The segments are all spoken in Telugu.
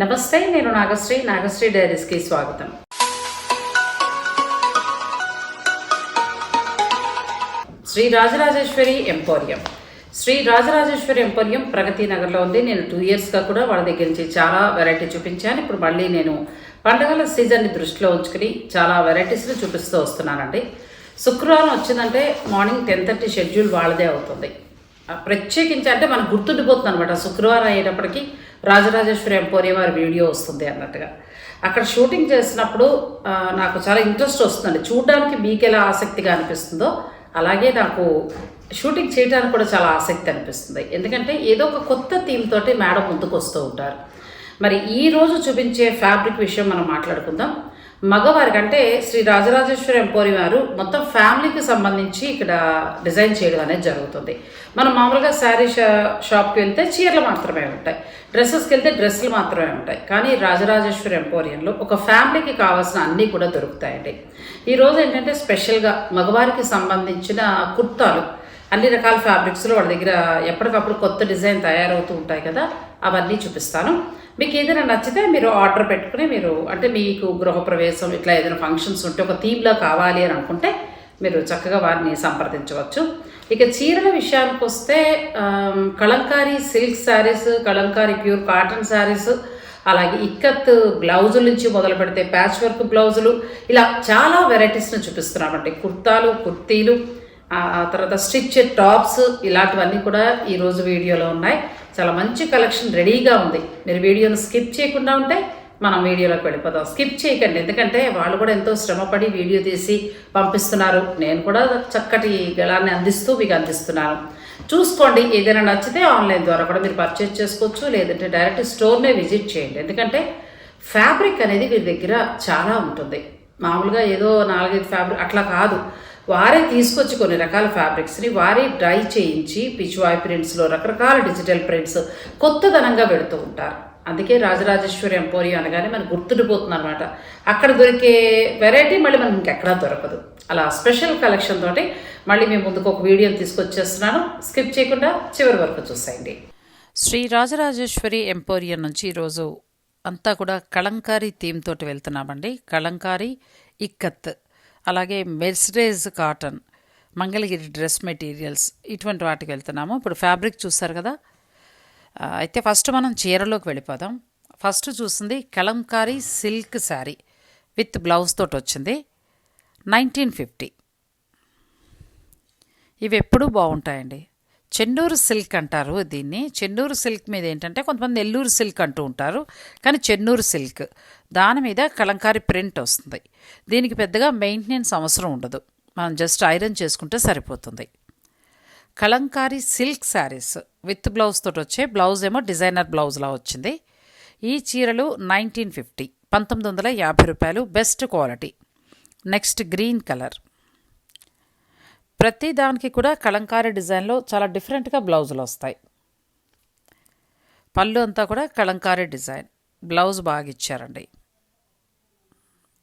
నమస్తే నేను నాగశ్రీ నాగశ్రీ డైరీస్కి స్వాగతం. శ్రీ రాజరాజేశ్వరి ఎంపోరియం. శ్రీ రాజరాజేశ్వరి ఎంపోరియం ప్రగతి నగర్లో ఉంది. నేను టూ ఇయర్స్గా కూడా వాళ్ళ దగ్గర నుంచి చాలా వెరైటీ చూపించాను. ఇప్పుడు మళ్ళీ నేను పండగల సీజన్ని దృష్టిలో ఉంచుకుని చాలా వెరైటీస్ని చూపిస్తూ వస్తున్నానండి. శుక్రవారం వచ్చిందంటే మార్నింగ్ టెన్ థర్టీ షెడ్యూల్ వాళ్ళదే అవుతుంది. ఆ ప్రత్యేకించి అంటే మనకు గుర్తుండిపోతుంది అనమాట శుక్రవారం అయ్యేటప్పటికి రాజరాజేశ్వరి ఎంపోరియం వారి వీడియో వస్తుంది అన్నట్టుగా. అక్కడ షూటింగ్ చేసినప్పుడు నాకు చాలా ఇంట్రెస్ట్ వస్తుందండి. చూడడానికి మీకు ఎలా ఆసక్తిగా అనిపిస్తుందో అలాగే నాకు షూటింగ్ చేయడానికి కూడా చాలా ఆసక్తి అనిపిస్తుంది. ఎందుకంటే ఏదో ఒక కొత్త థీమ్ తోటి మేడం ముందుకు వస్తూ ఉంటారు. మరి ఈ రోజు చూపించే ఫ్యాబ్రిక్ విషయం మనం మాట్లాడుకుందాం. మగవారికి అంటే శ్రీ రాజరాజేశ్వరి ఎంపోరి వారు మొత్తం ఫ్యామిలీకి సంబంధించి ఇక్కడ డిజైన్ చేయడం అనేది జరుగుతుంది. మనం మామూలుగా శారీ షా షాప్కి వెళ్తే చీరలు మాత్రమే ఉంటాయి. డ్రెస్సెస్కి వెళ్తే డ్రెస్సులు మాత్రమే ఉంటాయి. కానీ రాజరాజేశ్వరి ఎంపోరియంలో ఒక ఫ్యామిలీకి కావాల్సిన అన్నీ కూడా దొరుకుతాయండి. ఈరోజు ఏంటంటే స్పెషల్గా మగవారికి సంబంధించిన కుర్తాలు అన్ని రకాల ఫ్యాబ్రిక్స్లో వాళ్ళ దగ్గర ఎప్పటికప్పుడు కొత్త డిజైన్ తయారవుతూ ఉంటాయి కదా. అవన్నీ చూపిస్తాను. మీకు ఏదైనా నచ్చితే మీరు ఆర్డర్ పెట్టుకుని మీరు అంటే మీకు గృహప్రవేశం ఇట్లా ఏదైనా ఫంక్షన్స్ ఉంటే ఒక థీమ్లో కావాలి అని అనుకుంటే మీరు చక్కగా వారిని సంప్రదించవచ్చు. ఇక చీరల విషయానికి వస్తే Kalamkari Kalamkari silk sarees Kalamkari pure cotton sarees అలాగే ఇక్కత్ బ్లౌజుల నుంచి మొదలు పెడితే ప్యాచ్ వర్క్ బ్లౌజులు ఇలా చాలా వెరైటీస్ని చూపిస్తున్నామండి కుర్తాలు కుర్తీలు ఆ తర్వాత స్టిచ్ టాప్స్ ఇలాంటివన్నీ కూడా ఈరోజు వీడియోలో ఉన్నాయి. చాలా మంచి కలెక్షన్ రెడీగా ఉంది. మీరు వీడియోను స్కిప్ చేయకుండా ఉంటే మనం వీడియోలోకి వెళ్ళిపోదాం. స్కిప్ చేయకండి. ఎందుకంటే వాళ్ళు కూడా ఎంతో శ్రమపడి వీడియో తీసి పంపిస్తున్నారు. నేను కూడా చక్కటి గళాన్ని అందిస్తూ మీకు అందిస్తున్నాను. చూసుకోండి. ఏదైనా నచ్చితే ఆన్లైన్ ద్వారా కూడా మీరు పర్చేజ్ చేసుకోవచ్చు. లేదంటే డైరెక్ట్ స్టోర్నే విజిట్ చేయండి. ఎందుకంటే ఫ్యాబ్రిక్ అనేది వీరి దగ్గర చాలా ఉంటుంది. మామూలుగా ఏదో నాలుగైదు ఫ్యాబ్రిక్ అట్లా కాదు. వారే తీసుకొచ్చి కొన్ని రకాల ఫ్యాబ్రిక్స్ని వారే డ్రై చేయించి పిచ్వాయ్ ప్రింట్స్లో రకరకాల డిజిటల్ ప్రింట్స్ కొత్తదనంగా పెడుతూ ఉంటారు. అందుకే రాజరాజేశ్వరి ఎంపోరియం అనగానే మనకు గుర్తుండిపోతుంది అనమాట అక్కడ దొరికే వెరైటీ మళ్ళీ మనకి ఇంకెక్కడా దొరకదు. అలా స్పెషల్ కలెక్షన్ తోటి మళ్ళీ మేము ముందుకు ఒక వీడియోని తీసుకొచ్చేస్తున్నాను. స్కిప్ చేయకుండా చివరి వరకు చూసేయండి. శ్రీ రాజరాజేశ్వరి ఎంపోరియం నుంచి ఈరోజు అంతా కూడా కలంకారీ థీమ్ తోటి వెళ్తున్నామండి. కలంకారీ ఇక్కత్. అలాగే mercerise cotton Mangalagiri dress materials ఇటువంటి వాటికి వెళ్తున్నాము. ఇప్పుడు ఫ్యాబ్రిక్ చూస్తారు కదా? అయితే ఫస్ట్ మనం చీరలోకి వెళ్ళిపోదాం. ఫస్ట్ చూసింది Kalamkari silk saree with blouse తోటి వచ్చింది. Nineteen fifty. ఇవి ఎప్పుడూ బాగుంటాయండి. చెన్నూరు సిల్క్ అంటారు దీన్ని. చెన్నూరు సిల్క్ మీద ఏంటంటే కొంతమంది నెల్లూరు సిల్క్ అంటూ ఉంటారు. కానీ చెన్నూరు సిల్క్ దాని మీద కలంకారీ ప్రింట్ వస్తుంది. దీనికి పెద్దగా మెయింటెనెన్స్ అవసరం ఉండదు. మనం జస్ట్ ఐరన్ చేసుకుంటే సరిపోతుంది. Kalamkari silk sarees with blouse తోటి వచ్చే బ్లౌజ్ ఏమో డిజైనర్ బ్లౌజ్లా వచ్చింది. ఈ చీరలు నైన్టీన్ ఫిఫ్టీ పంతొమ్మిది వందల యాభై రూపాయలు best quality. Next green colour. ప్రతి దానికి కూడా కళంకారీ డిజైన్లో చాలా డిఫరెంట్గా బ్లౌజులు వస్తాయి. పళ్ళు అంతా కూడా కళంకారీ డిజైన్. బ్లౌజ్ బాగా ఇచ్చారండి.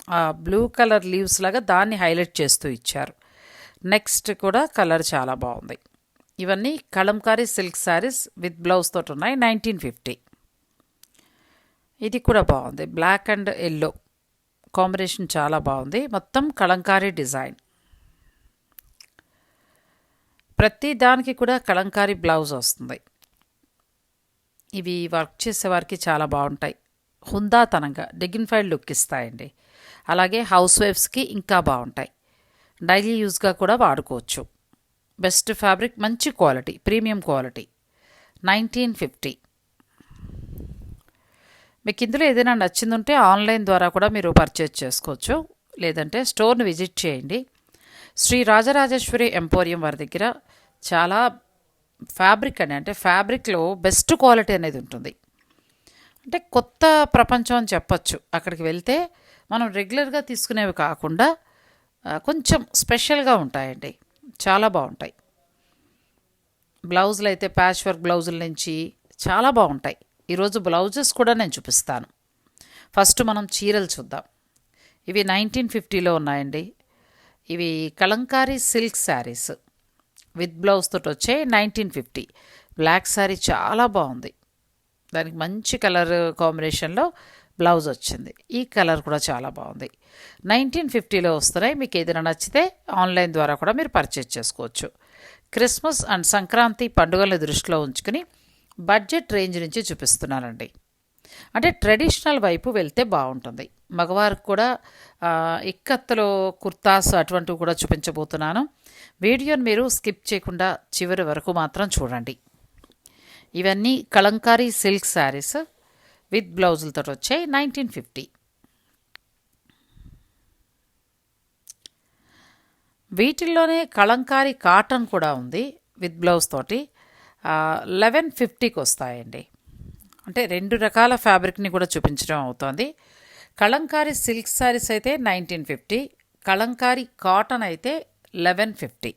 ఆ బ్లూ కలర్ లీవ్స్ లాగా దాన్ని హైలైట్ చేస్తూ ఇచ్చారు. నెక్స్ట్ కూడా కలర్ చాలా బాగుంది. ఇవన్నీ Kalamkari silk sarees with blouse తోటి ఉన్నాయి నైన్టీన్ ఫిఫ్టీ. ఇది కూడా బాగుంది. Black and yellow. కాంబినేషన్ చాలా బాగుంది. మొత్తం కలంకారీ డిజైన్. ప్రతి దానికి కూడా కలంకారీ బ్లౌజ్ వస్తుంది. ఇవి వర్క్ చేసేవారికి చాలా బాగుంటాయి. హుందాతనంగా డిగ్నిఫైడ్ లుక్ ఇస్తాయండి. అలాగే హౌస్ వైఫ్స్కి ఇంకా బాగుంటాయి. డైలీ యూజ్గా కూడా వాడుకోవచ్చు. బెస్ట్ ఫ్యాబ్రిక్ మంచి quality premium quality. Nineteen fifty. మీకు ఇందులో ఏదైనా నచ్చిందంటే ఆన్లైన్ ద్వారా కూడా మీరు పర్చేజ్ చేసుకోవచ్చు. లేదంటే స్టోర్ని విజిట్ చేయండి. శ్రీ రాజరాజేశ్వరి ఎంపోరియం వారి దగ్గర చాలా ఫ్యాబ్రిక్ అని అంటే ఫ్యాబ్రిక్లో బెస్ట్ క్వాలిటీ అనేది ఉంటుంది. అంటే కొత్త ప్రపంచం అని చెప్పచ్చు. అక్కడికి వెళ్తే మనం రెగ్యులర్గా తీసుకునేవి కాకుండా కొంచెం స్పెషల్గా ఉంటాయండి. చాలా బాగుంటాయి. బ్లౌజులు అయితే ప్యాచ్ వర్క్ బ్లౌజుల నుంచి చాలా బాగుంటాయి. ఈరోజు బ్లౌజెస్ కూడా నేను చూపిస్తాను. ఫస్ట్ మనం చీరలు చూద్దాం. ఇవి నైన్టీన్ ఫిఫ్టీలో ఉన్నాయండి. ఇవి Kalamkari silk sarees. With blouse తోటి వచ్చే నైన్టీన్ ఫిఫ్టీ. బ్లాక్ శారీ చాలా బాగుంది. దానికి మంచి కలర్ కాంబినేషన్లో బ్లౌజ్ వచ్చింది. ఈ కలర్ కూడా చాలా బాగుంది. నైన్టీన్ ఫిఫ్టీలో వస్తున్నాయి. మీకు ఏదైనా నచ్చితే ఆన్లైన్ ద్వారా కూడా మీరు పర్చేజ్ చేసుకోవచ్చు. క్రిస్మస్ అండ్ సంక్రాంతి పండుగలను దృష్టిలో ఉంచుకుని బడ్జెట్ రేంజ్ నుంచి చూపిస్తున్నానండి. అంటే ట్రెడిషనల్ వైపు వెళ్తే బాగుంటుంది. మగవారికి కూడా ఇక్కత్తలో కుర్తాస్ అటువంటివి కూడా చూపించబోతున్నాను. వీడియోను మీరు స్కిప్ చేయకుండా చివరి వరకు మాత్రం చూడండి. ఇవన్నీ కలంకారీ సిల్క్ శారీస్ విత్ బ్లౌజులతో వచ్చాయి నైన్టీన్ ఫిఫ్టీ. వీటిల్లోనే కలంకారీ కాటన్ కూడా ఉంది విత్ బ్లౌజ్ తోటి. లెవెన్ ఫిఫ్టీకి వస్తాయండి. అంటే రెండు రకాల ఫ్యాబ్రిక్ని కూడా చూపించడం అవుతోంది. కలంకారీ సిల్క్ శారీస్ అయితే నైన్టీన్ ఫిఫ్టీ కలంకారీ కాటన్ అయితే లెవెన్ ఫిఫ్టీ.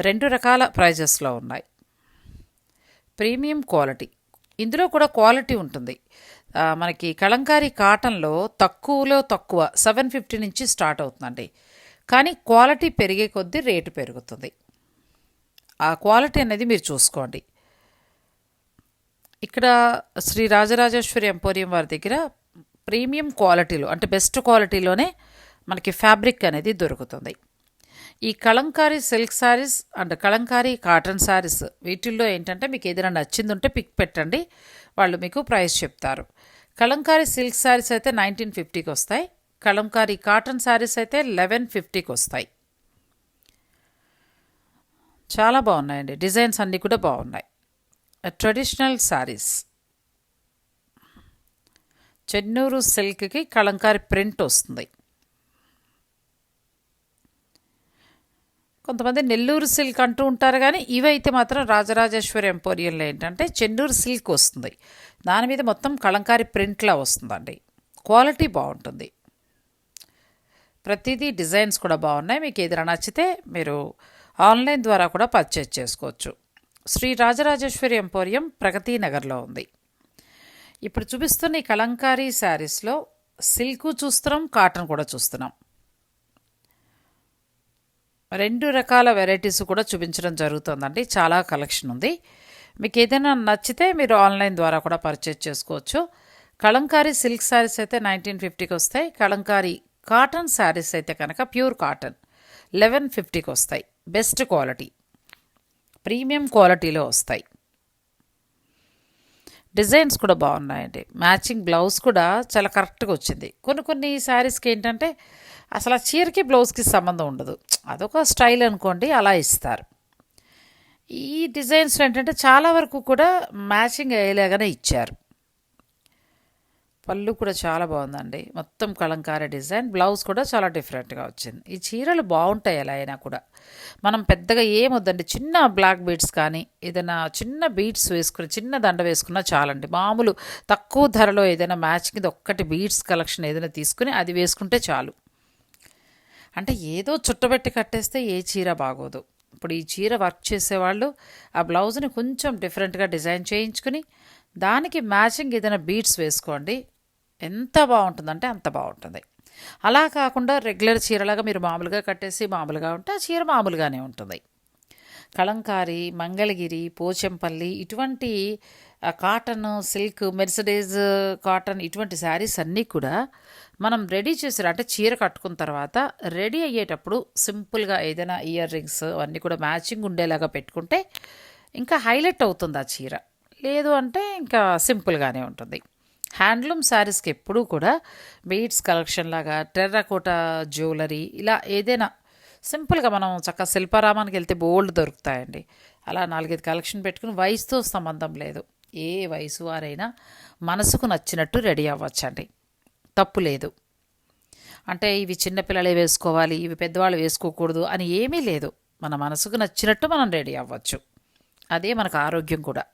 రెండు రకాల ప్రైజెస్లో ఉన్నాయి. Premium quality. ఇందులో కూడా క్వాలిటీ ఉంటుంది. మనకి కలంకారీ కాటన్లో తక్కువలో తక్కువ సెవెన్ ఫిఫ్టీ నుంచి స్టార్ట్ అవుతుందండి. కానీ క్వాలిటీ పెరిగే కొద్దీ రేటు పెరుగుతుంది. ఆ క్వాలిటీ అనేది మీరు చూసుకోండి. ఇక్కడ శ్రీ రాజరాజేశ్వరి ఎంపోరియం వారి దగ్గర ప్రీమియం క్వాలిటీలో అంటే బెస్ట్ క్వాలిటీలోనే మనకి ఫ్యాబ్రిక్ అనేది దొరుకుతుంది. ఈ Kalamkari silk sarees and Kalamkari cotton sarees వీటిల్లో ఏంటంటే మీకు ఏదైనా నచ్చింది ఉంటే పిక్ పెట్టండి. వాళ్ళు మీకు ప్రైస్ చెప్తారు. కలంకారీ సిల్క్ శారీస్ అయితే నైన్టీన్ ఫిఫ్టీకి వస్తాయి. కలంకారీ కాటన్ శారీస్ అయితే లెవెన్ ఫిఫ్టీకి వస్తాయి. చాలా బాగున్నాయండి. డిజైన్స్ అన్నీ కూడా బాగున్నాయి. ట్రెడిషనల్ శారీస్ చెన్నూరు సిల్క్కి కలంకారీ ప్రింట్ వస్తుంది. కొంతమంది నెల్లూరు సిల్క్ అంటూ ఉంటారు కానీ ఇవైతే మాత్రం రాజరాజేశ్వరి ఎంపోరియంలో ఏంటంటే చెన్నూరు సిల్క్ వస్తుంది. దాని మీద మొత్తం కళంకారీ ప్రింట్లా వస్తుందండి. క్వాలిటీ బాగుంటుంది. ప్రతిదీ డిజైన్స్ కూడా బాగున్నాయి. మీకు ఏదైనా నచ్చితే మీరు ఆన్లైన్ ద్వారా కూడా పర్చేజ్ చేసుకోవచ్చు. శ్రీ రాజరాజేశ్వరి ఎంపోరియం ప్రగతి నగర్లో ఉంది. ఇప్పుడు చూపిస్తున్న ఈ కలంకారీ శారీస్లో సిల్కు చూస్తున్నాం కాటన్ కూడా చూస్తున్నాం. రెండు రకాల వెరైటీస్ కూడా చూపించడం జరుగుతుందండి. చాలా కలెక్షన్ ఉంది. మీకు ఏదైనా నచ్చితే మీరు ఆన్లైన్ ద్వారా కూడా పర్చేజ్ చేసుకోవచ్చు. కలంకారీ సిల్క్ శారీస్ అయితే నైన్టీన్ ఫిఫ్టీకి వస్తాయి. కలంకారీ కాటన్ శారీస్ అయితే కనుక ప్యూర్ కాటన్ లెవెన్ ఫిఫ్టీకి వస్తాయి. Best quality. ప్రీమియం క్వాలిటీలో వస్తాయి. డిజైన్స్ కూడా బాగున్నాయండి. మ్యాచింగ్ బ్లౌజ్ కూడా చాలా కరెక్ట్గా వచ్చింది. కొన్ని కొన్ని శారీస్కి ఏంటంటే అసలు ఆ చీరకి బ్లౌజ్కి సంబంధం ఉండదు. అదొక స్టైల్ అనుకోండి అలా ఇస్తారు. ఈ డిజైన్స్ ఏంటంటే చాలా వరకు కూడా మ్యాచింగ్ అయ్యేలాగానే ఇచ్చారు. పళ్ళు కూడా చాలా బాగుందండి. మొత్తం కలంకారీ డిజైన్ బ్లౌజ్ కూడా చాలా డిఫరెంట్గా వచ్చింది. ఈ చీరలు బాగుంటాయి ఎలా అయినా కూడా. మనం పెద్దగా ఏమొద్దండి చిన్న బ్లాక్ బీడ్స్ కానీ ఏదైనా చిన్న బీడ్స్ వేసుకుని చిన్న దండ వేసుకున్నా చాలండి. మామూలు తక్కువ ధరలో ఏదైనా మ్యాచింగ్ ఒక్కటి బీడ్స్ కలెక్షన్ ఏదైనా తీసుకుని అది వేసుకుంటే చాలు. అంటే ఏదో చుట్టబెట్టి కట్టేస్తే ఏ చీర బాగోదు. ఇప్పుడు ఈ చీర వర్క్ చేసేవాళ్ళు ఆ బ్లౌజ్ని కొంచెం డిఫరెంట్గా డిజైన్ చేయించుకుని దానికి మ్యాచింగ్ ఏదైనా బీడ్స్ వేసుకోండి. ఎంత బాగుంటుందంటే అంత బాగుంటుంది. అలా కాకుండా రెగ్యులర్ చీరలాగా మీరు మామూలుగా కట్టేసి మామూలుగా ఉంటే ఆ చీర మామూలుగానే ఉంటుంది. కళంకారి మంగళగిరి పోచంపల్లి ఇటువంటి కాటన్ సిల్క్ మెర్సడేజ్ కాటన్ ఇటువంటి శారీస్ అన్నీ కూడా మనం రెడీ చేసారు అంటే చీర కట్టుకున్న తర్వాత రెడీ అయ్యేటప్పుడు సింపుల్గా ఏదైనా ఇయర్ రింగ్స్ అవన్నీ కూడా మ్యాచింగ్ ఉండేలాగా పెట్టుకుంటే ఇంకా హైలైట్ అవుతుంది ఆ చీర. లేదు అంటే ఇంకా సింపుల్గానే ఉంటుంది. హ్యాండ్లూమ్ శారీస్కి ఎప్పుడూ కూడా బీడ్స్ కలెక్షన్ లాగా టెర్రకోట జ్యువెలరీ ఇలా ఏదైనా సింపుల్గా మనం చక్కగా శిల్పారామానికి వెళ్తే బోల్డ్ దొరుకుతాయండి. అలా నాలుగైదు కలెక్షన్ పెట్టుకుని వయసుతో సంబంధం లేదు. ఏ వయసు వారైనా మనసుకు నచ్చినట్టు రెడీ అవ్వచ్చండి. తప్పు లేదు. అంటే ఇవి చిన్నపిల్లలే వేసుకోవాలి ఇవి పెద్దవాళ్ళు వేసుకోకూడదు అని ఏమీ లేదు. మన మనసుకు నచ్చినట్టు మనం రెడీ అవ్వచ్చు. అదే మనకు ఆరోగ్యం కూడా.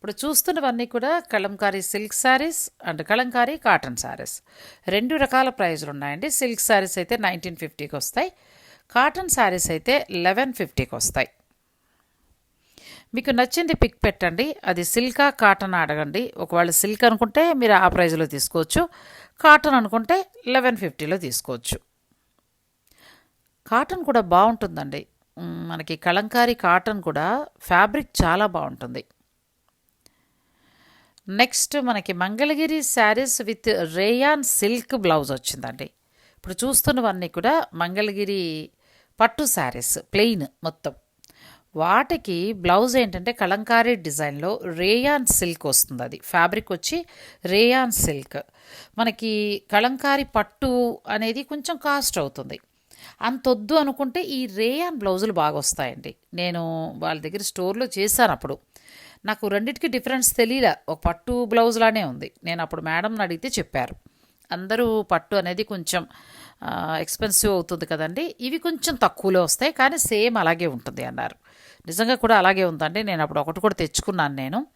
ఇప్పుడు చూస్తున్నవన్నీ కూడా Kalamkari silk sarees and Kalamkari cotton sarees. రెండు రకాల ప్రైజులు ఉన్నాయండి. సిల్క్ శారీస్ అయితే నైన్టీన్ ఫిఫ్టీకి వస్తాయి. కాటన్ శారీస్ అయితే లెవెన్ ఫిఫ్టీకి వస్తాయి. మీకు నచ్చింది పిక్ పెట్టండి. అది సిల్కా కాటన్ అడగండి. ఒకవేళ సిల్క్ అనుకుంటే మీరు ఆ ప్రైజ్లో తీసుకోవచ్చు. కాటన్ అనుకుంటే లెవెన్ ఫిఫ్టీలో తీసుకోవచ్చు. కాటన్ కూడా బాగుంటుందండి. మనకి కలంకారీ కాటన్ కూడా ఫ్యాబ్రిక్ చాలా బాగుంటుంది. నెక్స్ట్ మనకి Mangalagiri sarees with rayon silk blouse వచ్చిందండి. ఇప్పుడు చూస్తున్నవన్నీ కూడా మంగళగిరి పట్టు శారీస్ ప్లెయిన్ మొత్తం. వాటికి బ్లౌజ్ ఏంటంటే కలంకారీ డిజైన్లో రేయాన్ సిల్క్ వస్తుంది అది. ఫ్యాబ్రిక్ వచ్చి రేయాన్ సిల్క్. మనకి కలంకారీ పట్టు అనేది కొంచెం కాస్ట్ అవుతుంది. అంతొద్దు అనుకుంటే ఈ రేయాన్ బ్లౌజులు బాగా వస్తాయండి నేను వాళ్ళ దగ్గర స్టోర్లో చేశాను అప్పుడు. నాకు రెండింటికి డిఫరెన్స్ తెలియలే ఒక పట్టు బ్లౌజ్ లానే ఉంది. నేను అప్పుడు మేడంని అడిగితే చెప్పారు. అందరూ పట్టు అనేది కొంచెం ఎక్స్పెన్సివ్ అవుతుంది కదండి. ఇవి కొంచెం తక్కువలో వస్తాయి. కానీ సేమ్ అలాగే ఉంటుంది అన్నారు. నిజంగా కూడా అలాగే ఉందండి. నేను అప్పుడు ఒకటి కూడా తెచ్చుకున్నాను నేను.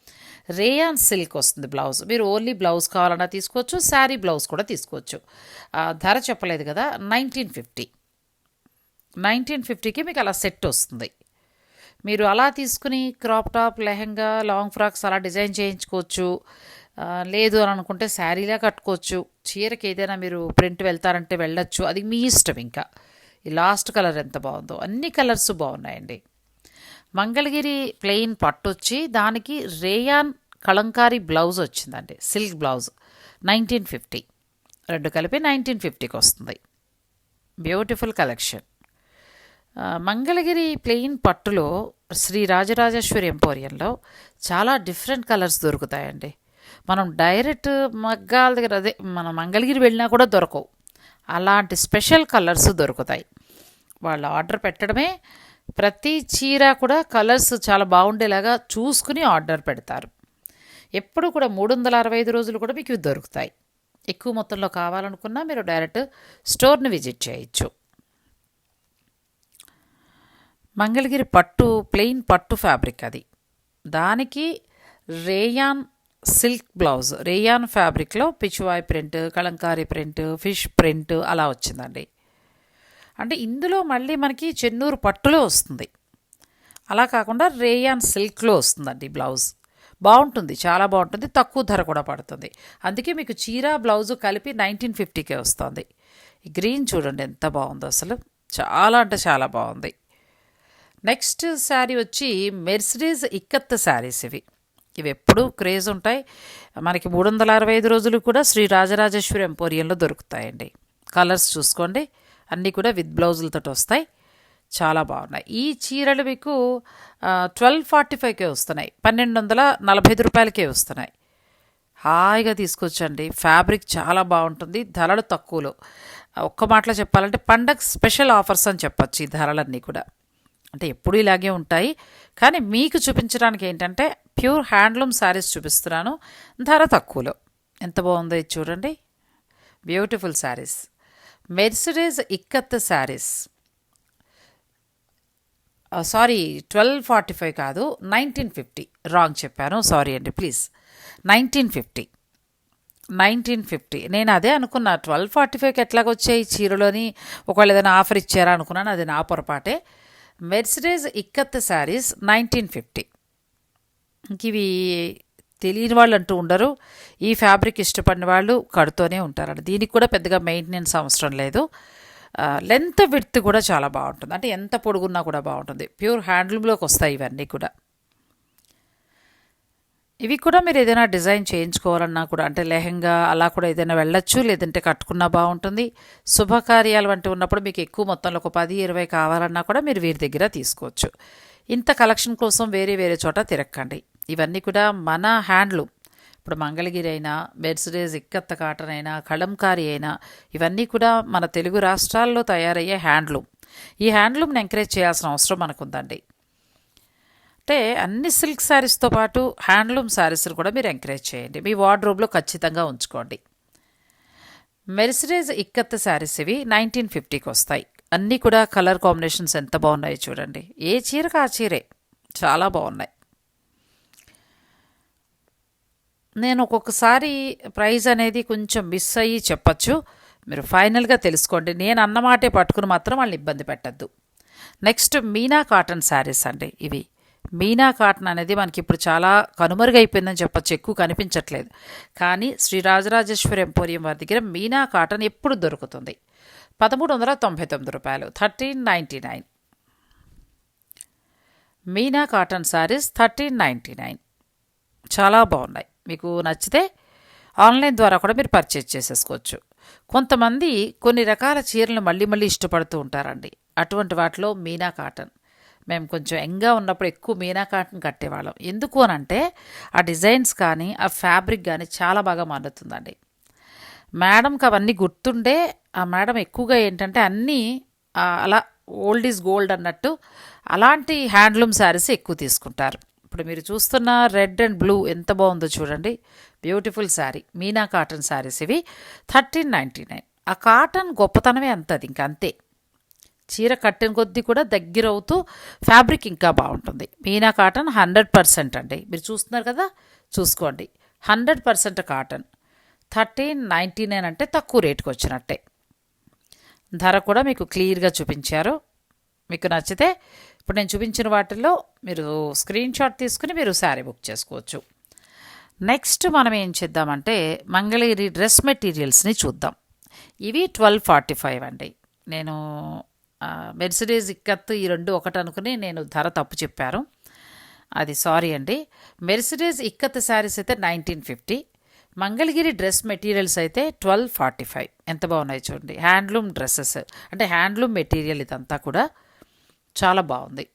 రేయాన్ సిల్క్ వస్తుంది బ్లౌజ్. మీరు ఓన్లీ బ్లౌజ్ కావాలన్నా తీసుకోవచ్చు. శారీ బ్లౌజ్ కూడా తీసుకోవచ్చు. ఆ, ధర చెప్పలేదు కదా. Nineteen fifty. నైన్టీన్ ఫిఫ్టీకి మీకు అలా సెట్ వస్తుంది. మీరు అలా తీసుకుని crop top lehenga long frocks అలా డిజైన్ చేయించుకోవచ్చు. లేదు అని అనుకుంటే శారీలా కట్టుకోవచ్చు. చీరకి ఏదైనా మీరు ప్రింట్ వెళ్తారంటే వెళ్ళొచ్చు. అది మీ ఇష్టం ఇంకా. ఈ లాస్ట్ కలర్ ఎంత బాగుందో. అన్ని కలర్స్ బాగున్నాయండి. మంగళగిరి ప్లెయిన్ పట్టు వచ్చి దానికి రేయాన్ కలంకారీ బ్లౌజ్ వచ్చిందండి. Silk blouse. Nineteen fifty. రెండు కలిపి నైన్టీన్ ఫిఫ్టీకి వస్తుంది. Beautiful collection. మంగళగిరి ప్లెయిన్ పట్టులో శ్రీ రాజరాజేశ్వరి ఎంపోరియంలో చాలా డిఫరెంట్ కలర్స్ దొరుకుతాయండి. మనం డైరెక్ట్ మగ్గాల దగ్గర అదే మన మంగళగిరి వెళ్ళినా కూడా దొరకవు. అలాంటి స్పెషల్ కలర్స్ దొరుకుతాయి. వాళ్ళు ఆర్డర్ పెట్టడమే ప్రతి చీర కూడా కలర్స్ చాలా బాగుండేలాగా చూసుకుని ఆర్డర్ పెడతారు. ఎప్పుడు కూడా మూడు వందల అరవై ఐదు రోజులు కూడా మీకు దొరుకుతాయి. ఎక్కువ మొత్తంలో కావాలనుకున్నా మీరు డైరెక్ట్ స్టోర్ని విజిట్ చేయొచ్చు. మంగళగిరి పట్టు ప్లెయిన్ పట్టు ఫ్యాబ్రిక్ అది. దానికి రేయాన్ సిల్క్ బ్లౌజ్ రేయాన్ ఫ్యాబ్రిక్లో Pichwai print Kalamkari print fish print అలా వచ్చిందండి. అంటే ఇందులో మళ్ళీ మనకి చెన్నూరు పట్టులో వస్తుంది. అలా కాకుండా రేయాన్ సిల్క్లో వస్తుందండి బ్లౌజ్. బాగుంటుంది చాలా బాగుంటుంది తక్కువ ధర కూడా పడుతుంది. అందుకే మీకు చీర బ్లౌజు కలిపి నైన్టీన్ ఫిఫ్టీకే వస్తుంది. గ్రీన్ చూడండి ఎంత బాగుందో అసలు. చాలా అంటే చాలా బాగుంది. నెక్స్ట్ శారీ వచ్చి మెర్సిడీస్ ఇక్కత్ శారీస్ ఇవి. ఇవి ఎప్పుడూ క్రేజ్ ఉంటాయి. మనకి మూడు వందల అరవై ఐదు రోజులు కూడా శ్రీ రాజరాజేశ్వరి ఎంపోరియంలో దొరుకుతాయండి. కలర్స్ చూసుకోండి. అన్నీ కూడా విత్ బ్లౌజులతో వస్తాయి. చాలా బాగున్నాయి. ఈ చీరలు మీకు ట్వెల్వ్ ఫార్టీ ఫైవ్కే వస్తున్నాయి. పన్నెండు వందల నలభై ఐదు రూపాయలకే వస్తున్నాయి. హాయిగా తీసుకొచ్చండి. ఫ్యాబ్రిక్ చాలా బాగుంటుంది. ధరలు తక్కువలో. ఒక్క మాటలో చెప్పాలంటే పండగ స్పెషల్ ఆఫర్స్ అని చెప్పచ్చు ఈ ధరలన్నీ కూడా. అంటే ఎప్పుడు ఇలాగే ఉంటాయి. కానీ మీకు చూపించడానికి ఏంటంటే ప్యూర్ హ్యాండ్లూమ్ శారీస్ చూపిస్తున్నాను. ధర తక్కువలో. ఎంత బాగుందో ఇది చూడండి. Beautiful sarees. Mercedes ikat sarees. Sorry twelve forty five కాదు నైన్టీన్ ఫిఫ్టీ. రాంగ్ చెప్పాను. సారీ అండి please. Nineteen fifty. Nineteen fifty. నేను అదే అనుకున్నా ట్వెల్వ్ ఫార్టీ ఫైవ్కి ఎట్లాగొచ్చాయి చీరలోని? ఒకవేళ ఏదైనా ఆఫర్ ఇచ్చారా అనుకున్నాను అది నా పొరపాటే. Mercedes ikat sarees nineteen fifty ఇంక ఇవి తెలియని వాళ్ళు అంటూ ఉండరు. ఈ ఫ్యాబ్రిక్ ఇష్టపడిన వాళ్ళు కడుతూనే ఉంటారండి దీనికి కూడా పెద్దగా మెయింటెనెన్స్ అవసరం లేదు. లెంత్ విడ్త్ కూడా చాలా బాగుంటుంది. అంటే ఎంత పొడుగున్నా కూడా బాగుంటుంది. ప్యూర్ హ్యాండ్లూమ్లోకి వస్తాయి ఇవన్నీ కూడా. ఇవి కూడా మీరు ఏదైనా డిజైన్ చేయించుకోవాలన్నా కూడా అంటే లెహంగా అలా కూడా ఏదైనా వెళ్ళొచ్చు లేదంటే కట్టుకున్నా బాగుంటుంది. శుభకార్యాలు వంటి ఉన్నప్పుడు మీకు ఎక్కువ మొత్తంలో ఒక పది ఇరవై కావాలన్నా కూడా మీరు వీరి దగ్గర తీసుకోవచ్చు. ఇంత కలెక్షన్ కోసం వేరే వేరే చోట తిరక్కండి. ఇవన్నీ కూడా మన హ్యాండ్లూమ్. ఇప్పుడు మంగళగిరి అయినా మెర్సిడేజ్ ఇక్కత్త కాటన్ అయినా కళంకారి అయినా ఇవన్నీ కూడా మన తెలుగు రాష్ట్రాల్లో తయారయ్యే హ్యాండ్లూమ్. ఈ హ్యాండ్లూమ్ని ఎంకరేజ్ చేయాల్సిన అవసరం మనకుందండి. అంటే అన్ని సిల్క్ శారీస్తో పాటు హ్యాండ్లూమ్ శారీస్ని కూడా మీరు ఎంకరేజ్ చేయండి. మీ వార్డ్రోబ్లో ఖచ్చితంగా ఉంచుకోండి. మెర్సిడీస్ ఇక్కత్ శారీస్ ఇవి నైన్టీన్ ఫిఫ్టీకి వస్తాయి. అన్నీ కూడా కలర్ కాంబినేషన్స్ ఎంత బాగున్నాయో చూడండి. ఏ చీరకు ఆ చీరే చాలా బాగున్నాయి. నేను ఒక్కొక్కసారి ప్రైజ్ అనేది కొంచెం మిస్ అయ్యి చెప్పచ్చు. మీరు ఫైనల్గా తెలుసుకోండి. నేను అన్నమాటే పట్టుకుని మాత్రం వాళ్ళని ఇబ్బంది పెట్టద్దు. నెక్స్ట్ మీనా కాటన్ శారీస్ అండి ఇవి. మీనా కాటన్ అనేది మనకి ఇప్పుడు చాలా కనుమరుగైపోయిందని చెప్పచ్చు ఎక్కువ కనిపించట్లేదు. కానీ శ్రీ రాజరాజేశ్వరి ఎంపోరియం వారి దగ్గర మీనా కాటన్ ఎప్పుడు దొరుకుతుంది? పదమూడు వందల తొంభై తొమ్మిది రూపాయలు thirteen ninety nine. Meena cotton sarees thirteen ninety nine. చాలా బాగున్నాయి. మీకు నచ్చితే ఆన్లైన్ ద్వారా కూడా మీరు పర్చేజ్ చేసేసుకోవచ్చు. కొంతమంది కొన్ని రకాల చీరలను మళ్ళీ మళ్ళీ ఇష్టపడుతూ ఉంటారండి. అటువంటి వాటిలో మీనా కాటన్. మేము కొంచెం యంగ్గా ఉన్నప్పుడు ఎక్కువ మీనా కాటన్ కట్టేవాళ్ళం. ఎందుకు అని అంటే ఆ డిజైన్స్ కానీ ఆ ఫ్యాబ్రిక్ కానీ చాలా బాగా మారుతుందండి. మేడంకి అవన్నీ గుర్తుండే ఆ మేడం ఎక్కువగా ఏంటంటే అన్నీ అలా ఓల్డ్ ఈజ్ గోల్డ్ అన్నట్టు అలాంటి హ్యాండ్లూమ్ శారీస్ ఎక్కువ తీసుకుంటారు. ఇప్పుడు మీరు చూస్తున్న రెడ్ అండ్ బ్లూ ఎంత బాగుందో చూడండి. బ్యూటిఫుల్ శారీ మీనా కాటన్ శారీస్ ఇవి థర్టీన్ నైంటీ నైన్. ఆ కాటన్ గొప్పతనమే అంతది ఇంకంతే అంతే. చీర కట్టిన కొద్దీ కూడా దగ్గర అవుతూ ఫ్యాబ్రిక్ ఇంకా బాగుంటుంది. మీనా కాటన్ హండ్రెడ్ పర్సెంట్ అండి. మీరు చూస్తున్నారు కదా? చూసుకోండి. Hundred percent cotton. Thirteen ninety nine అంటే తక్కువ రేటుకి వచ్చినట్టే. ధర కూడా మీకు క్లియర్గా చూపించారు. మీకు నచ్చితే ఇప్పుడు నేను చూపించిన వాటిల్లో మీరు స్క్రీన్ షాట్ తీసుకుని మీరు శారీ బుక్ చేసుకోవచ్చు. నెక్స్ట్ మనం ఏం చేద్దామంటే మంగళగిరి డ్రెస్ మెటీరియల్స్ని చూద్దాం. ఇవి ట్వెల్వ్ ఫార్టీ ఫైవ్ అండి. నేను మెర్సిడీస్ ఇక్కత్ ఈ రెండు ఒకటి అనుకుని నేను ధర తప్పు చెప్పారు. అది సారీ అండి. మెర్సిడీస్ ఇక్కత్ శారీస్ అయితే nineteen fifty Mangalagiri dress materials అయితే ట్వెల్వ్ ఫార్టీ ఫైవ్. ఎంత బాగున్నాయి చూడండి. Handloom dresses. అంటే హ్యాండ్లూమ్ మెటీరియల్ ఇదంతా కూడా చాలా బాగుంది.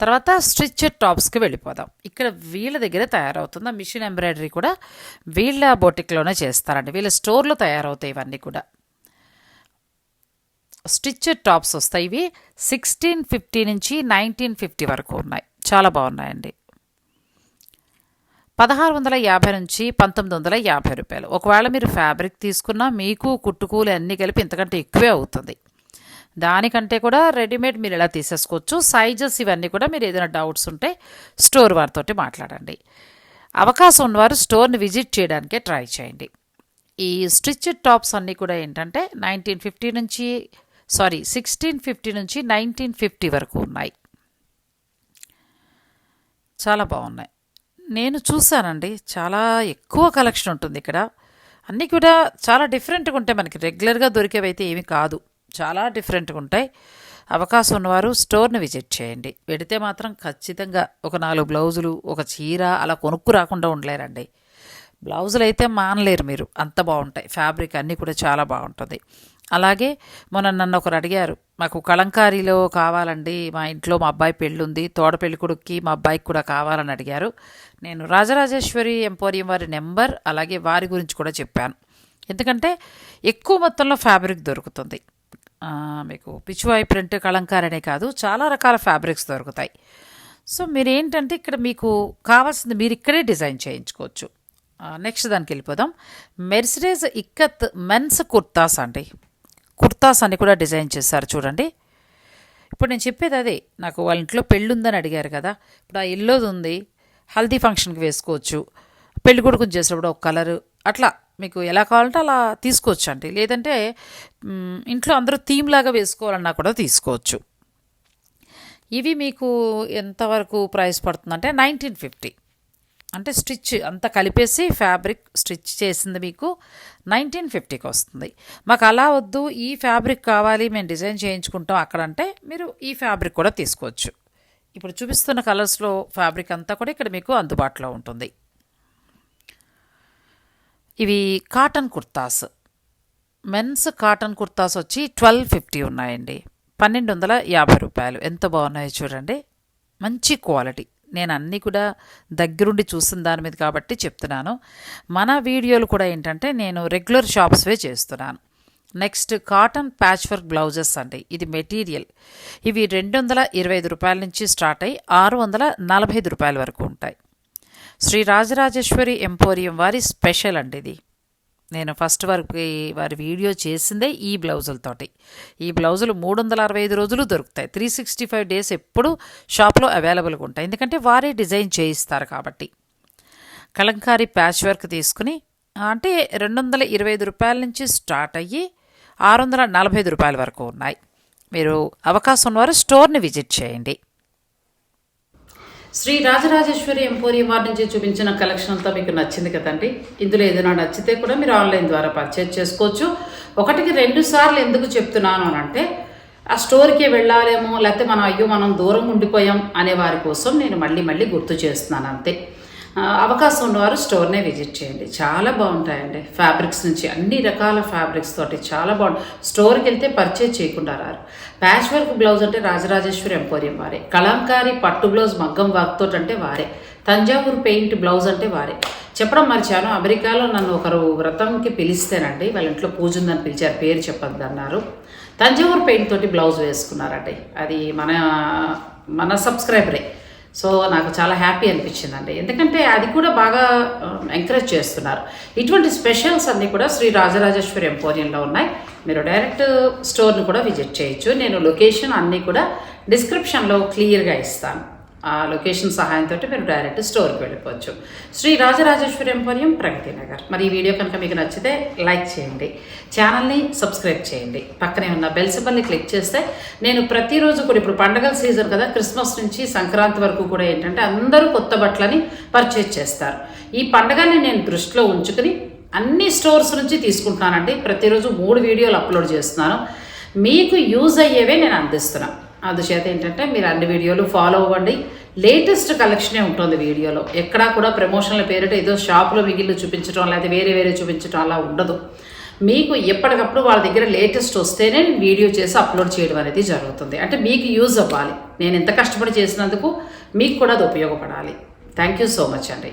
తర్వాత స్టిచ్ టాప్స్కి వెళ్ళిపోదాం. ఇక్కడ వీళ్ళ దగ్గర తయారవుతుంది. ఆ మిషన్ ఎంబ్రాయిడరీ కూడా వీళ్ళ బొటిక్లోనే చేస్తారండి. వీళ్ళ స్టోర్లో తయారవుతాయి ఇవన్నీ కూడా. స్టిచ్చెడ్ టాప్స్ వస్తాయి. ఇవి సిక్స్టీన్ ఫిఫ్టీ నుంచి నైన్టీన్ ఫిఫ్టీ వరకు ఉన్నాయి. చాలా బాగున్నాయండి. పదహారు వందల యాభై నుంచి పంతొమ్మిది వందల యాభై రూపాయలు. ఒకవేళ మీరు ఫ్యాబ్రిక్ తీసుకున్నా మీకు కుట్టుకూలు అన్నీ కలిపి ఇంతకంటే ఎక్కువే అవుతుంది. దానికంటే కూడా రెడీమేడ్ మీరు ఎలా తీసేసుకోవచ్చు? సైజెస్ ఇవన్నీ కూడా మీరు ఏదైనా డౌట్స్ ఉంటే స్టోర్ వారితోటి మాట్లాడండి. అవకాశం ఉన్నవారు స్టోర్ని విజిట్ చేయడానికే ట్రై చేయండి. ఈ స్టిచ్డ్ టాప్స్ అన్నీ కూడా ఏంటంటే నైన్టీన్ ఫిఫ్టీ నుంచి సారీ సిక్స్టీన్ ఫిఫ్టీ నుంచి నైన్టీన్ ఫిఫ్టీ వరకు ఉన్నాయి. చాలా బాగున్నాయి. నేను చూశానండి చాలా ఎక్కువ కలెక్షన్ ఉంటుంది ఇక్కడ. అన్నీ కూడా చాలా డిఫరెంట్గా ఉంటాయి మనకి. రెగ్యులర్గా దొరికేవి అయితే ఏమి కాదు. చాలా డిఫరెంట్గా ఉంటాయి. అవకాశం ఉన్నవారు స్టోర్ని విజిట్ చేయండి. వెడితే మాత్రం ఖచ్చితంగా ఒక నాలుగు బ్లౌజులు ఒక చీర అలా కొనుక్కు రాకుండా ఉండలేరండి. బ్లౌజులు అయితే మానలేరు మీరు. అంత బాగుంటాయి. ఫ్యాబ్రిక్ అన్నీ కూడా చాలా బాగుంటుంది. అలాగే మొన్న నన్ను ఒకరు అడిగారు మాకు కళంకారీలో కావాలండి మా ఇంట్లో మా అబ్బాయి పెళ్ళి ఉంది తోడ పెళ్ళికొడుక్కి మా అబ్బాయికి కూడా కావాలని అడిగారు. నేను రాజరాజేశ్వరి ఎంపోరియం వారి నెంబర్ అలాగే వారి గురించి కూడా చెప్పాను. ఎందుకంటే ఎక్కువ మొత్తంలో ఫ్యాబ్రిక్ దొరుకుతుంది. మీకు పిచ్చువాయి ప్రింట్ కళంకారనే కాదు చాలా రకాల ఫ్యాబ్రిక్స్ దొరుకుతాయి. సో మీరు ఏంటంటే ఇక్కడ మీకు కావాల్సింది మీరు ఇక్కడే డిజైన్ చేయించుకోవచ్చు. నెక్స్ట్ దానికి వెళ్ళిపోదాం. మెర్సిడేజ్ ఇక్కత్ మెన్స్ కుర్తాస్ అండి. కుర్తాస్ అన్ని కూడా డిజైన్ చేశారు చూడండి. ఇప్పుడు నేను చెప్పేది అదే నాకు వాళ్ళ ఇంట్లో పెళ్ళి ఉందని అడిగారు కదా. ఇప్పుడు ఆ ఇల్లోది ఉంది హల్దీ ఫంక్షన్కి వేసుకోవచ్చు పెళ్ళి కొడుకుని చేసినప్పుడు ఒక కలరు అట్లా మీకు ఎలా కావాలంటే అలా తీసుకోవచ్చు అండి లేదంటే ఇంట్లో అందరూ థీమ్ లాగా వేసుకోవాలన్నా కూడా తీసుకోవచ్చు. ఇవి మీకు ఎంతవరకు ప్రైస్ పడుతుందంటే నైన్టీన్ ఫిఫ్టీ. అంటే స్టిచ్ అంతా కలిపేసి ఫ్యాబ్రిక్ స్టిచ్ చేసింది మీకు నైన్టీన్ ఫిఫ్టీకి వస్తుంది. మాకు అలా వద్దు ఈ ఫ్యాబ్రిక్ కావాలి మేము డిజైన్ చేయించుకుంటాం అక్కడంటే మీరు ఈ ఫ్యాబ్రిక్ కూడా తీసుకోవచ్చు. ఇప్పుడు చూపిస్తున్న కలర్స్లో ఫ్యాబ్రిక్ అంతా కూడా ఇక్కడ మీకు అందుబాటులో ఉంటుంది. ఇవి cotton kurtas. Men's cotton kurtas వచ్చి ట్వెల్వ్ ఫిఫ్టీ ఉన్నాయండి. పన్నెండు వందల యాభై రూపాయలు. ఎంత బాగున్నాయో చూడండి. మంచి క్వాలిటీ. నేను అన్నీ కూడా దగ్గరుండి చూసిన దాని మీద కాబట్టి చెప్తున్నాను. మన వీడియోలు కూడా ఏంటంటే నేను రెగ్యులర్ షాప్స్వే చేస్తున్నాను. Next cotton patch work blouses అండి. ఇది మెటీరియల్. ఇవి రెండు వందల ఇరవై ఐదు రూపాయల నుంచి స్టార్ట్ అయ్యి ఆరు వందల నలభై ఐదు రూపాయల వరకు ఉంటాయి. శ్రీ రాజరాజేశ్వరి ఎంపోరియం వారి స్పెషల్ అండి ఇది. నేను ఫస్ట్ వరకు వారి వీడియో చేసిందే ఈ బ్లౌజులతోటి. ఈ బ్లౌజులు మూడు వందల అరవై ఐదు రోజులు దొరుకుతాయి. త్రీ సిక్స్టీ ఫైవ్ డేస్ ఎప్పుడు షాప్లో అవైలబుల్గా ఉంటాయి. ఎందుకంటే వారే డిజైన్ చేయిస్తారు కాబట్టి. కలంకారీ ప్యాచ్ వర్క్ తీసుకుని అంటే రెండు వందల ఇరవై ఐదు రూపాయల నుంచి స్టార్ట్ అయ్యి ఆరు వందల నలభై ఐదు రూపాయల వరకు ఉన్నాయి. మీరు అవకాశం ఉన్నవారు స్టోర్ని విజిట్ చేయండి. శ్రీ రాజరాజేశ్వరి ఎంపోరియం వారి నుంచి చూపించిన కలెక్షన్ అంతా మీకు నచ్చింది కదండి. ఇందులో ఏదైనా నచ్చితే కూడా మీరు ఆన్లైన్ ద్వారా పర్చేజ్ చేసుకోవచ్చు. ఒకటికి రెండు సార్లు ఎందుకు చెప్తున్నాను అని అంటే ఆ స్టోర్కి వెళ్ళాలేమో లేకపోతే మనం అయ్యో మనం దూరం ఉండిపోయాం అనే వారి కోసం నేను మళ్ళీ మళ్ళీ గుర్తు చేస్తున్నాను అంతే. అవకాశం ఉన్నవారు స్టోర్నే విజిట్ చేయండి. చాలా బాగుంటాయండి. ఫ్యాబ్రిక్స్ నుంచి అన్ని రకాల ఫ్యాబ్రిక్స్ తోటి చాలా బాగుంటుంది స్టోర్కి వెళ్తే పర్చేజ్ చేయకుండా రారు. ప్యాచ్ వర్క్ బ్లౌజ్ అంటే రాజరాజేశ్వరి ఎంపోరియం వారే. కలంకారీ పట్టు బ్లౌజ్ మగ్గం వర్క్ తోటి అంటే వారే. తంజావూరు పెయింట్ బ్లౌజ్ అంటే వారే. చెప్పడం మర్చాను. అమెరికాలో నన్ను ఒకరు వ్రతంకి పిలిస్తేనండి. వాళ్ళ ఇంట్లో పూజ ఉందని పిలిచారు. పేరు చెప్పద్దు అన్నారు తంజావూరు పెయింట్ తోటి బ్లౌజ్ వేసుకున్నారండి. అది మన మన సబ్స్క్రైబరే. సో నాకు చాలా హ్యాపీ అనిపించిందండి. ఎందుకంటే అది కూడా బాగా ఎంకరేజ్ చేస్తున్నారు. ఇటువంటి స్పెషల్స్ అన్నీ కూడా శ్రీ రాజరాజేశ్వరి ఎంపోరియంలో ఉన్నాయి. మీరు డైరెక్ట్ స్టోర్ను కూడా విజిట్ చేయొచ్చు. నేను లొకేషన్ అన్నీ కూడా డిస్క్రిప్షన్లో క్లియర్గా ఇస్తాను. ఆ లొకేషన్ సహాయంతో మీరు డైరెక్ట్ స్టోర్కి వెళ్ళిపోవచ్చు. శ్రీ రాజరాజేశ్వరి ఎంపోరియం ప్రగతి నగర్. మరి ఈ వీడియో కనుక మీకు నచ్చితే లైక్ చేయండి. ఛానల్ని సబ్స్క్రైబ్ చేయండి. పక్కనే ఉన్న బెల్ సింబల్ని క్లిక్ చేస్తే నేను ప్రతిరోజు కూడా ఇప్పుడు పండగల సీజన్ కదా క్రిస్మస్ నుంచి సంక్రాంతి వరకు కూడా ఏంటంటే అందరూ కొత్త బట్టలని పర్చేజ్ చేస్తారు. ఈ పండగని నేను దృష్టిలో ఉంచుకుని అన్ని స్టోర్స్ నుంచి తీసుకుంటున్నానండి. ప్రతిరోజు మూడు వీడియోలు అప్లోడ్ చేస్తున్నాను. మీకు యూజ్ అయ్యేవే నేను అందిస్తున్నాను. అందుచేత ఏంటంటే మీరు అన్ని వీడియోలు ఫాలో అవ్వండి. లేటెస్ట్ కలెక్షనే ఉంటుంది వీడియోలో. ఎక్కడా కూడా ప్రమోషన్ల పేరిట ఏదో షాపులో మిగిలిన చూపించడం లేదా వేరే వేరే చూపించడం అలా ఉండదు. మీకు ఎప్పటికప్పుడు వాళ్ళ దగ్గర లేటెస్ట్ వస్తేనే నేను వీడియో చేసి అప్లోడ్ చేయడం అనేది జరుగుతుంది. అంటే మీకు యూజ్ అవ్వాలి. నేను ఎంత కష్టపడి చేసినందుకు మీకు కూడా అది ఉపయోగపడాలి. థ్యాంక్ యూ సో మచ్ అండి.